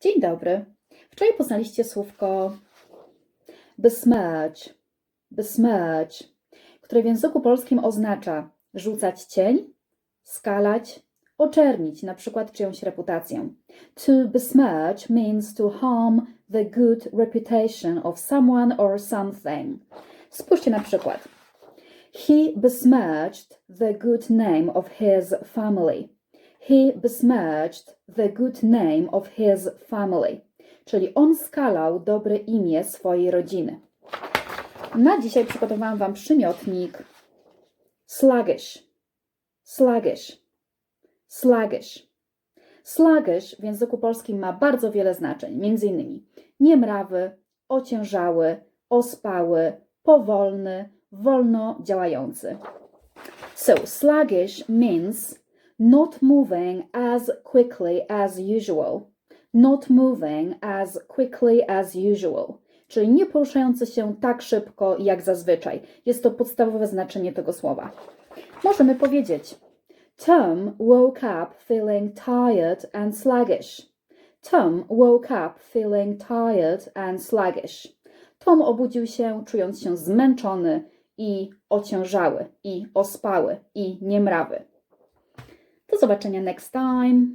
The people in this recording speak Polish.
Dzień dobry. Wczoraj poznaliście słówko besmerch, besmerch, które w języku polskim oznacza rzucać cień, skalać, oczernić na przykład czyjąś reputację. To besmirch means to harm the good reputation of someone or something. Spójrzcie na przykład. He besmirched the good name of his family. He besmirched the good name of his family. Czyli on skalał dobre imię swojej rodziny. Na dzisiaj przygotowałam Wam przymiotnik sluggish. Sluggish. Sluggish. Sluggish w języku polskim ma bardzo wiele znaczeń, między innymi niemrawy, ociężały, ospały, powolny, wolno działający. So sluggish means not moving as quickly as usual. Not moving as quickly as usual. Czyli nie poruszający się tak szybko jak zazwyczaj. Jest to podstawowe znaczenie tego słowa. Możemy powiedzieć Tom woke up feeling tired and sluggish. Tom woke up feeling tired and sluggish. Tom obudził się, czując się zmęczony i ociężały, i ospały, i niemrawy. Do zobaczenia next time.